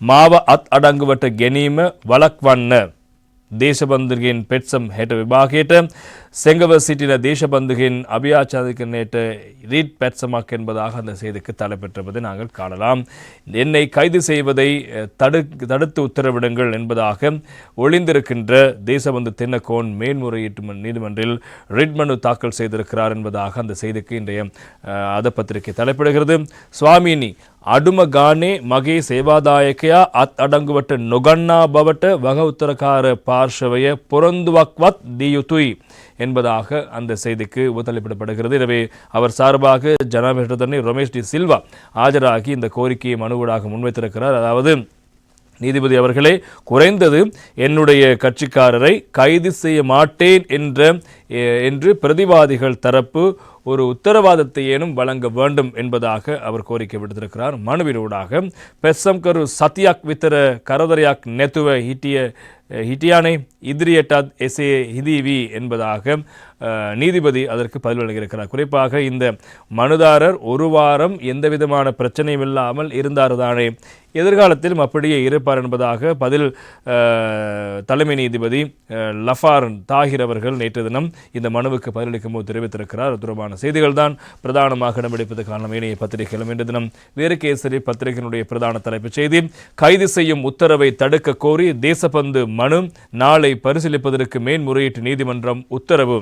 මාව අත් අඩංගුවට ගැනීම වලක්වන්න දේශබන්ධුගෙන් පෙත්සම් හැට විභාගයට செங்கவ சிட்டின தேசபந்துகின் அபியாச்சாதிக்கநேட்ட ரீட் பெட்சமாக் என்பதாக அந்த செய்திக்கு தலைப்பெற்றிருப்பதை நாங்கள் காணலாம் என்னை கைது செய்வதை அஹ், தடு தடுத்து உத்தரவிடுங்கள் என்பதாக ஒளிந்திருக்கின்ற தேசபந்து தென்னக்கோன் மேன்முறையீட்டு மன்- நீதிமன்றில் ரிட் மனு தாக்கல் செய்திருக்கிறார் என்பதாக அந்த செய்திக்கு இன்றைய அஹ், அத பத்திரிகை தலைப்பிடுகிறது சுவாமினி අඩුම ගානේ මගේ සේවාදායකයා අත් අඩංගුවට නොගන්නා බවට වග උත්තරකාර පාර්ශවය පොරොන්දුවක්වත් දී යුතුයි என்பதாக அந்த செய்திக்கு ஒத்துழைப்பிடப்படுகிறது எனவே அவர் சார்பாக ஜனாதிபதி ரமேஷ் டி சில்வா ஆஜராகி இந்த கோரிக்கையை மனுவூடாக முன்வைத்திருக்கிறார் அதாவது நீதிபதி அவர்களே குறைந்தது என்னுடைய கட்சிக்காரரை கைது செய்ய மாட்டேன் என்ற என்று பிரதிவாதிகள் தரப்பு ஒரு உத்தரவாதத்தை ஏனும் வழங்க வேண்டும் என்பதாக அவர் கோரிக்கை விடுத்திருக்கிறார். மனுவினூடாக பெசம்கரு சத்யாக் வித்தர கரதரையாக் நெத்துவ ஹிட்டிய ஹிட்டியானை இத்ரியட்டாத் எசே ஹிதிவி என்பதாக நீதிபதி அதற்கு பதில் வழங்கியிருக்கிறார். குறிப்பாக இந்த மனுதாரர் ஒரு வாரம் எந்த விதமான பிரச்சனையும் இல்லாமல் இருந்தார் தானே எதிர்காலத்திலும் அப்படியே இருப்பார் என்பதாக பதில் தலைமை நீதிபதி லஃபாரன் தாகிர் அவர்கள் நேற்று தினம் இந்த மனுவுக்கு பதிலளிக்கும் போது தெரிவித்திருக்கிறார். அது தொடர்பான செய்திகள் தான் பிரதானமாக இடம்பிடிப்பதற்கான இணைய பத்திரிகைகளும் இன்று தினம் வீரகேசரி பத்திரிகையினுடைய பிரதான தலைப்புச் செய்தி கைது செய்யும் உத்தரவை தடுக்க கோரி தேசபந்து மனு நாளை பரிசீலிப்பதற்கு மேன்முறையீட்டு நீதிமன்றம் உத்தரவு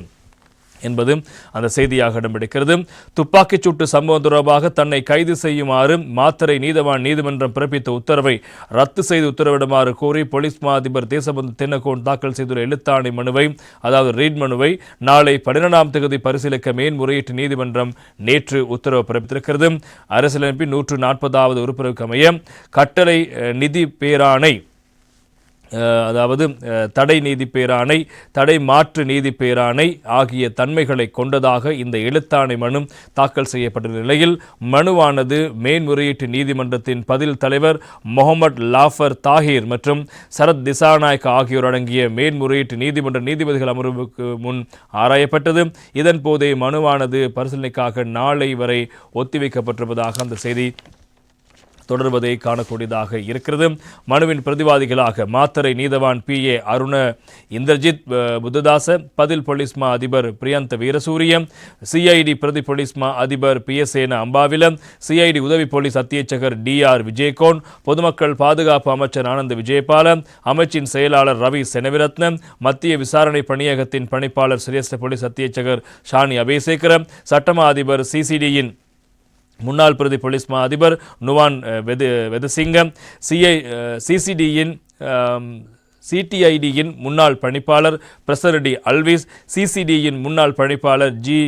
என்பது அந்த செய்தியாக இடம்பிடிக்கிறது துப்பாக்கிச் சூட்டு சம்பவம் தொடர்பாக தன்னை கைது செய்யுமாறு மாத்தரை நீதவான் நீதிமன்றம் பிறப்பித்த உத்தரவை ரத்து செய்து உத்தரவிடுமாறு கோரி போலீஸ் மா அதிபர் தேசபந்து தென்னகோன் தாக்கல் செய்துள்ள எழுத்தாணை மனுவை அதாவது ரீட் மனுவை நாளை பன்னிரெண்டாம் தேதி பரிசீலிக்க மேன்முறையீட்டு நீதிமன்றம் நேற்று உத்தரவு பிறப்பித்திருக்கிறது. அரசியலமைப்பின் நூற்று நாற்பதாவது உறுப்பினருக்கு அமைய கட்டளை நிதி பேராணை அதாவது தடை நீதி பேராணை தடை மாற்று நீதி பேராணை ஆகிய தன்மைகளை கொண்டதாக இந்த எழுத்தாணை மனு தாக்கல் செய்யப்பட்ட நிலையில் மனுவானது மேன்முறையீட்டு நீதிமன்றத்தின் பதில் தலைவர் முகமது லாஃபர் தாஹிர் மற்றும் சரத் திசாநாயக் ஆகியோர் அடங்கிய மேன்முறையீட்டு நீதிமன்ற நீதிபதிகள் அமர்வுக்கு முன் ஆராயப்பட்டது. இதன் போதே மனுவானது பரிசீலனைக்காக நாளை வரை ஒத்திவைக்கப்பட்டிருப்பதாக அந்த செய்தி தொடர்வதை காணக்கூடியதாக இருக்கிறது. மனுவின் பிரதிவாதிகளாக மாத்தரை நீதவான் பி. ஏ. அருண இந்திரஜித் புத்ததாச பதில் பொலிஸ்மா அதிபர் பிரியந்த வீரசூரிய சிஐடி பிரதி பொலிஸ்மா அதிபர் P S Sena Ambawilam CID உதவி போலீஸ் அத்தியட்சகர் டி. ஆர். விஜயகோன் பொதுமக்கள் பாதுகாப்பு அமைச்சர் ஆனந்த் விஜயபால அமைச்சின் செயலாளர் ரவி செனவிரத்னம் மத்திய விசாரணை பணியகத்தின் பணிப்பாளர் சிரேஷ்ட போலீஸ் அத்தியட்சகர் ஷானி அபேசேகர சட்டமா அதிபர் சிசிடியின் முன்னாள் பிரதி போலீஸ் மா அதிபர் நுவான் வெது வெதசிங்கம் சிஐ சிசிடியின் சிடிஐடியின் முன்னாள் பணிப்பாளர் பிரசரடி அல்விஸ் சிசிடியின் முன்னாள் பணிப்பாளர் G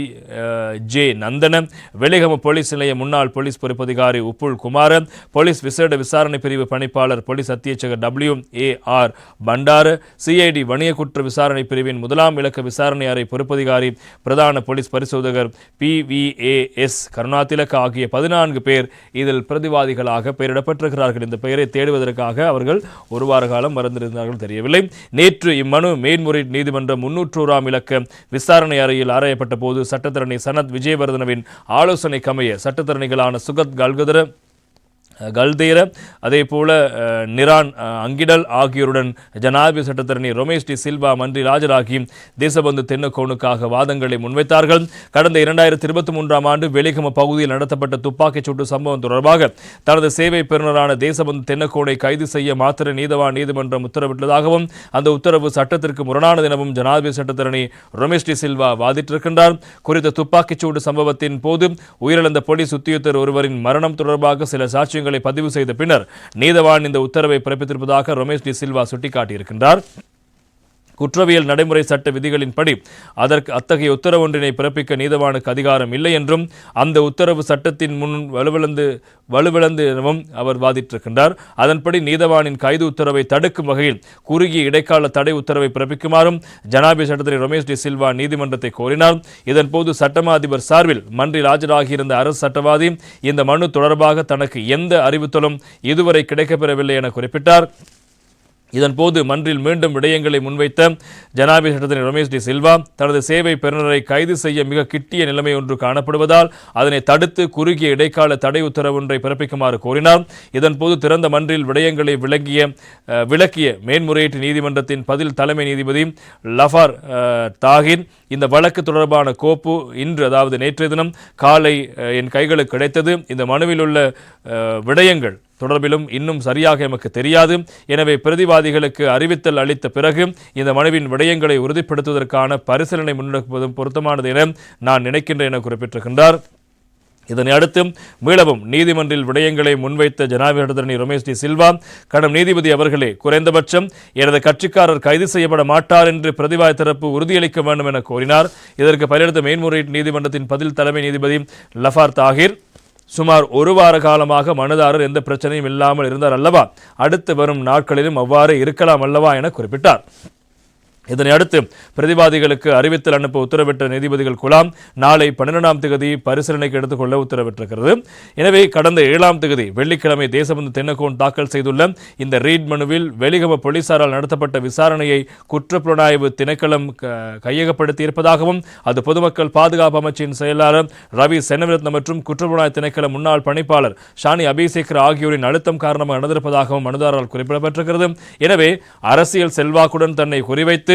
J Nandana Weligama police நிலைய முன்னாள் போலீஸ் பொறுப்பதிகாரி உப்புல் குமாரன் போலீஸ் விசேட விசாரணை பிரிவு பணிப்பாளர் போலீஸ் அத்தியட்சகர் W A R Bandara CID வணிக குற்ற விசாரணை பிரிவின் முதலாம் இலக்க விசாரணை அறை பொறுப்பதிகாரி பிரதான போலீஸ் பரிசோதகர் P V A S Karunathilake ஆகிய பதினான்கு பேர் இதில் பிரதிவாதிகளாக பெயரிடப்பட்டிருக்கிறார்கள். இந்த பெயரை தேடுவதற்காக அவர்கள் ஒரு வார காலம் மறந்திருந்தார்கள் தெரியவில்லை. நேற்று இம்மனு மேன்முறையீடு நீதிமன்றம் முன்னூற்றோராம் இலக்க விசாரணை அறையில் ஆராயப்பட்ட போது சட்டத்தரணி சனத் விஜயவர்தனவின் ஆலோசனைக்கமைய சட்டத்தரணிகளான சுகத் கல்கதர கல்தேர அதே போல நிரான் அங்கிடல் ஆகியோருடன் ஜனாதிபதி சட்டத்தரணி ரமேஷ் டி சில்வா மன்றி ராஜராகி தேசபந்து தென்னக்கோனுக்காக வாதங்களை முன்வைத்தார்கள். கடந்த இரண்டாயிரத்தி இருபத்தி மூன்றாம் ஆண்டு வெளிகம பகுதியில் நடத்தப்பட்ட துப்பாக்கிச் சூட்டு சம்பவம் தொடர்பாக தனது சேவை பெறுநரான தேசபந்து தென்னக்கோனை கைது செய்ய மாத்திர நீதவான் நீதிமன்றம் உத்தரவிட்டதாகவும் அந்த உத்தரவு சட்டத்திற்கு முரணானது எனவும் ஜனாதிபதி சட்டத்தரணி ரமேஷ் டி சில்வா வாதிட்டிருக்கின்றார். குறித்த துப்பாக்கிச் சூடு சம்பவத்தின் போது உயிரிழந்த போலீஸ் உத்தியோகத்தர் ஒருவரின் மரணம் தொடர்பாக சில சாட்சியங்கள் பதிவு செய்த பின்னர் நீதவான் இந்த உத்தரவை பிறப்பித்திருப்பதாக ரமேஷ் டி சில்வா சுட்டிக்காட்டியிருக்கின்றார். குற்றவியல் நடைமுறை சட்ட விதிகளின்படி அதற்கு அத்தகைய உத்தரவு ஒன்றினை பிறப்பிக்க நீதவானுக்கு அதிகாரம் இல்லை என்றும் அந்த உத்தரவு சட்டத்தின் முன் வலுவிழந்து வலுவிழந்து எனவும் அவர் வாதிட்டிருக்கின்றார். அதன்படி நீதவானின் கைது உத்தரவை தடுக்கும் வகையில் குறுகிய இடைக்கால தடை உத்தரவை பிறப்பிக்குமாறும் ஜனாபி சட்டத்திரி ரமேஷ் டி சில்வா நீதிமன்றத்தை கோரினார். இதன்போது சட்டமா அதிபர் சார்பில் மன்றில் ஆஜராகியிருந்த அரசு சட்டவாதி இந்த மனு தொடர்பாக தனக்கு எந்த அறிவுத்தலும் இதுவரை கிடைக்கப்பெறவில்லை என குறிப்பிட்டார். இதன்போது மன்றில் மீண்டும் விடயங்களை முன்வைத்த ஜனாதிபதி சட்டத்தின் ரமேஷ் டி சில்வா தனது சேவை பெறுநரை கைது செய்ய மிக கிட்டிய நிலைமை ஒன்று காணப்படுவதால் அதனை தடுத்து குறுகிய இடைக்கால தடை உத்தரவு ஒன்றை பிறப்பிக்குமாறு கோரினார். இதன்போது திறந்த மன்றில் விடயங்களை விளங்கிய விளக்கிய மேன்முறையீட்டு நீதிமன்றத்தின் பதில் தலைமை நீதிபதி லஃபார் தாகின் இந்த வழக்கு தொடர்பான கோப்பு இன்று அதாவது நேற்றைய தினம் காலை என் கைகளுக்கு கிடைத்தது. இந்த மனுவில் உள்ள விடயங்கள் தொடர்பிலும் இன்னும் சரியாக எமக்கு தெரியாது. எனவே பிரதிவாதிகளுக்கு அறிவித்தல் அளித்த பிறகு இந்த மனுவின் விடயங்களை உறுதிப்படுத்துவதற்கான பரிசீலனை முன்னெடுப்பதும் பொருத்தமானது என நான் நினைக்கின்றேன் என குறிப்பிட்டிருக்கின்றார். இதனை அடுத்து மீளவும் நீதிமன்றில் விடயங்களை முன்வைத்த ஜனாதிபதி ரமேஷ் டி சில்வா கடும் நீதிபதி அவர்களே குறைந்தபட்சம் எனது கட்சிக்காரர் கைது செய்யப்பட மாட்டார் என்று பிரதிவாதி தரப்பு உறுதியளிக்க வேண்டும் என கோரினார். இதற்கு பதிலளித்த மேன்முறையீட்டு நீதிமன்றத்தின் பதில் தலைமை நீதிபதி லஃபார் தாகிர் சுமார் ஒரு வார காலமாக மனுதாரர் எந்த பிரச்சனையும் இல்லாமல் இருந்தார் அல்லவா? அடுத்து வரும் நாட்களிலும் அவ்வாறு இருக்கலாம் அல்லவா என குறிப்பிட்டார். இதனை அடுத்து பிரதிவாதிகளுக்கு அறிவித்தல் அனுப்ப உத்தரவிட்ட நீதிபதிகள் குலாம் நாளை பன்னிரெண்டாம் தேதி பரிசீலனைக்கு எடுத்துக்கொள்ள உத்தரவிட்டிருக்கிறது. எனவே கடந்த ஏழாம் தேதி வெள்ளிக்கிழமை தேசபந்து தென்னகோன் தாக்கல் செய்துள்ள இந்த ரீட் மனுவில் வெளிகம போலீசாரால் நடத்தப்பட்ட விசாரணையை குற்றப்புலனாய்வு திணைக்களம் க- கையகப்படுத்தி இருப்பதாகவும் அது பொதுமக்கள் பாதுகாப்பு அமைச்சின் செயலாளர் ரவி செனவிரத்ன மற்றும் குற்றப்புலனாய்வு திணைக்கள முன்னாள் பணிப்பாளர் ஷானி அபிசேகர் ஆகியோரின் அழுத்தம் காரணமாக நடந்திருப்பதாகவும் மனுதாரரால் குறிப்பிடப்பட்டிருக்கிறது. எனவே அரசியல் செல்வாக்குடன் தன்னை குறிவைத்து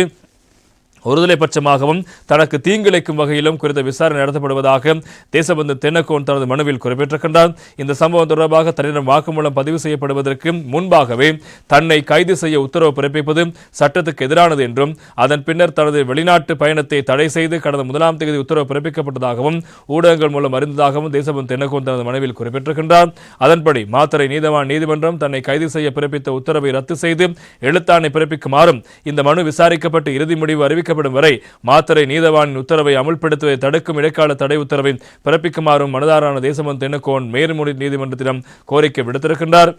ஒருதலை பட்சமாகவும் தனக்கு தீங்கிழைக்கும் வகையிலும் குறித்த விசாரணை நடத்தப்படுவதாக தேசபந்து தென்னக்கோன் தனது மனுவில் குறிப்பிட்டிருக்கின்றார். இந்த சம்பவம் தொடர்பாக தன்னிடம் வாக்குமூலம் பதிவு செய்யப்படுவதற்கு முன்பாகவே தன்னை கைது செய்ய உத்தரவு பிறப்பிப்பது சட்டத்துக்கு எதிரானது என்றும் அதன் பின்னர் தனது வெளிநாட்டு பயணத்தை தடை செய்து கடந்த முதலாம் தேதி உத்தரவு பிறப்பிக்கப்பட்டதாகவும் ஊடகங்கள் மூலம் அறிந்ததாகவும் தேசபந்து தென்னக்கோன் தனது மனுவில் குறிப்பிட்டிருக்கின்றார். அதன்படி மாத்திரை நீதவான் நீதிமன்றம் தன்னை கைது செய்ய பிறப்பித்த உத்தரவை ரத்து செய்து எழுத்தாணை பிறப்பிக்குமாறும் இந்த மனு விசாரிக்கப்பட்டு இறுதி முடிவு அறிவிக்கப்படும் வரை மாத்தரை நீதவானின் உத்தரவை அமுல்படுத்துவதை தடுக்கும் இடைக்கால தடை உத்தரவை பிறப்பிக்குமாறும் மனுதாரான தேசமன் தென்னக்கோன் மேல்முறை நீதிமன்றத்திடம் கோரிக்கை விடுத்திருக்கின்றார்.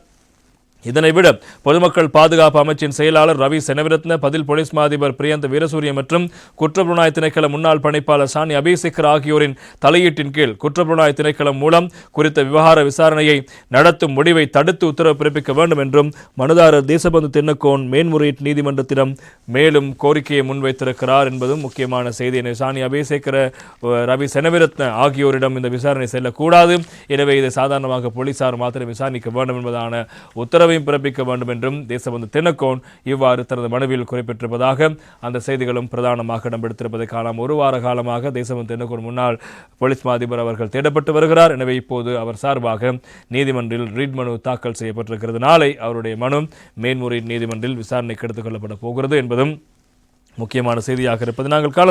இதனை விட பொதுமக்கள் பாதுகாப்பு அமைச்சின் செயலாளர் ரவி செனவிரத்ன பதில் போலீஸ் மாதிபர் பிரியந்த வீரசூரிய மற்றும் குற்றப்புலனாய் திணைக்கள முன்னாள் பணிப்பாளர் சாணி அபிசேகர் ஆகியோரின் தலையீட்டின் கீழ் குற்றப்புலனாய் திணைக்களம் மூலம் குறித்த விவகார விசாரணையை நடத்தும் முடிவை தடுத்து உத்தரவு பிறப்பிக்க வேண்டும் என்றும் மனுதாரர் தேசபந்து தென்னக்கோன் மேன்முறையீட்டு நீதிமன்றத்திடம் மேலும் கோரிக்கையை முன்வைத்திருக்கிறார் என்பதும் முக்கியமான செய்தி. என சாணி அபிசேகர ரவி செனவிரத்ன ஆகியோரிடம் இந்த விசாரணை செல்லக்கூடாது. எனவே இதை சாதாரணமாக போலீசார் மாத்திரம் விசாரிக்க வேண்டும் என்பதான உத்தரவையும் பிறப்பிக்க வேண்டும் என்றும் தேசபந்து தினக்கோன் இவ்வாறு தனது மனுவில் குறிப்பிட்டிருப்பதாக அந்த செய்திகளும் பிரதானமாக இடம்பெடுத்திருப்பதை காணாம் ஒரு வார காலமாக தேசபந்து தினக்கோன் முன்னாள் போலீஸ் மா அதிபர் அவர்கள் தேடப்பட்டு வருகிறார். எனவே இப்போது அவர் சார்பாக நீதிமன்றில் ரீட் மனு தாக்கல் செய்யப்பட்டிருக்கிறது. நாளை அவருடைய மனு மேன்முறை நீதிமன்றில் விசாரணைக்கு எடுத்துக் கொள்ளப்பட போகிறது என்பதும் முக்கியமான செய்தியாக இருப்பது நாங்கள் கால